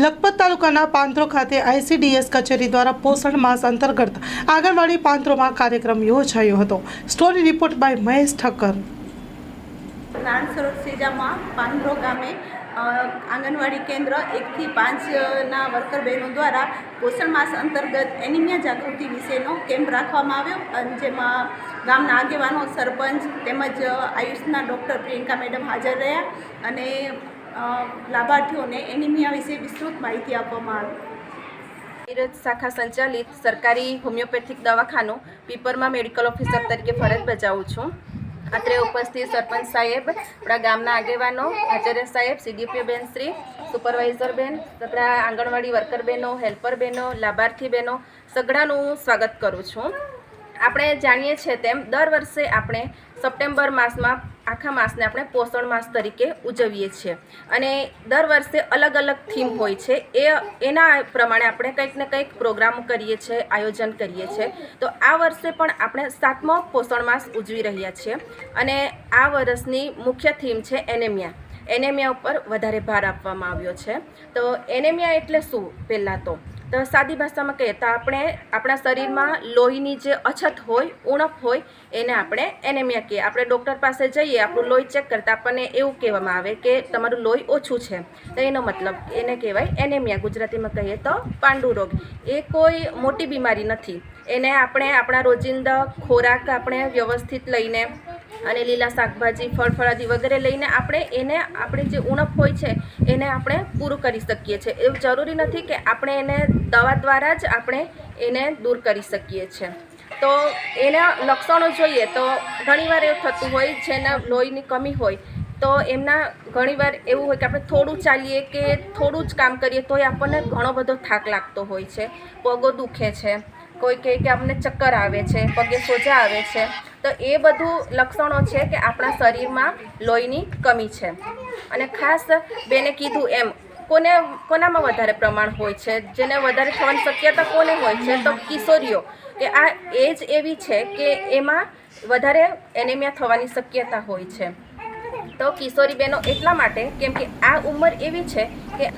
લખપત તાલુકાના પાંત્રો ખાતે આઈસીડીએસ કચેરી દ્વારા પોષણ માસ અંતર્ગત આંગણવાડી પાંત્રોમાં કાર્યક્રમ યોજાયો હતો. Story report by Mahesh Thakkar. નાણ સ્વરૂપ સેજામાં પાંદરો ગામે આંગણવાડી કેન્દ્ર એકથી પાંચના વર્કર બહેનો દ્વારા પોષણ માસ અંતર્ગત એનિમિયા જાગૃતિ વિશેનો કેમ્પ રાખવામાં આવ્યો અને જેમાં ગામના આગેવાનો, સરપંચ તેમજ આયુષના ડૉક્ટર પ્રિયંકા મેડમ હાજર રહ્યા અને લાભાર્થીઓને એનિમિયા વિશે વિસ્તૃત માહિતી આપવામાં આવી. નીરજ શાખા સંચાલિત સરકારી હોમિયોપેથિક દવાખાનું પીપરમાં મેડિકલ ઓફિસર તરીકે ફરજ બજાવું છું. અત્રે ઉપસ્થિત સરપંચ સાહેબ, આપણા ગામના આગેવાનો, આચાર્ય સાહેબ, સીડીપીઓ બેન શ્રી, સુપરવાઇઝર બેન તથા આંગણવાડી વર્કર બહેનો હેલ્પર બહેનો લાભાર્થી બહેનો સગડાનું સ્વાગત કરું છું. આપણે જાણીએ છીએ તેમ દર વર્ષે આપણે સપ્ટેમ્બર માસમાં આખા માસને આપણે પોષણ માસ તરીકે ઉજવીએ છીએ. અને દર વર્ષે અલગ અલગ થીમ હોય છે. એ, એના પ્રમાણે આપણે કંઈક ને કંઈક પ્રોગ્રામ કરીએ છીએ, આયોજન કરીએ છીએ. તો આ વર્ષે પણ આપણે સાતમો પોષણ માસ ઉજવી રહ્યા છીએ. અને આ વર્ષની મુખ્ય થીમ છે એનેમિયા. એનેમિયા ઉપર વધારે ભાર આપવામાં આવ્યો છે. તો એનેમિયા એટલે શું? પહેલાં તો તો સાદી ભાષામાં કહીએ તો આપણે આપણા શરીરમાં લોહીની જે અછત હોય, ઉણપ હોય, એને આપણે એનેમિયા કહીએ. આપણે ડૉક્ટર પાસે જઈએ, આપણું લોહી ચેક કરતાં આપણને એવું કહેવામાં આવે કે તમારું લોહી ઓછું છે. તો એનો મતલબ એને કહેવાય એનેમિયા. ગુજરાતીમાં કહીએ તો પાંડુ રોગ. એ કોઈ મોટી બીમારી નથી. એને આપણે આપણા રોજિંદા ખોરાક આપણે વ્યવસ્થિત લઈને અને લીલા શાકભાજી, ફળફળાદી વગેરે લઈને આપણે એને આપણે જે ઉણપ હોય છે, એને આપણે પૂરું કરી શકીએ છીએ. એવું જરૂરી નથી કે આપણે એને દવા દ્વારા જ આપણે એને દૂર કરી શકીએ છીએ. તો એના લક્ષણો જોઈએ તો ઘણીવાર એવું થતું હોય, જેના લોહીની કમી હોય, તો એમના ઘણીવાર એવું હોય કે આપણે થોડું ચાલીએ કે થોડું જ કામ કરીએ, તોય આપણને ઘણો બધો થાક લાગતો હોય છે, પગો દુખે છે. કોઈ કહે કે અમને ચક્કર આવે છે, પગે સોજા આવે છે, તો એ બધું લક્ષણો છે કે આપણા શરીરમાં લોહીની કમી છે. અને ખાસ બેને કીધું એમ, કોને, કોનામાં વધારે પ્રમાણ હોય છે? જેને વધારે થવાની શક્યતા કોને હોય છે? તો કિશોરીઓ, કે આ એજ એવી છે કે એમાં વધારે એનેમિયા થવાની શક્યતા હોય છે. તો કિશોરી બહેનો એટલા માટે, કેમ કે આ ઉંમર એવી છે કે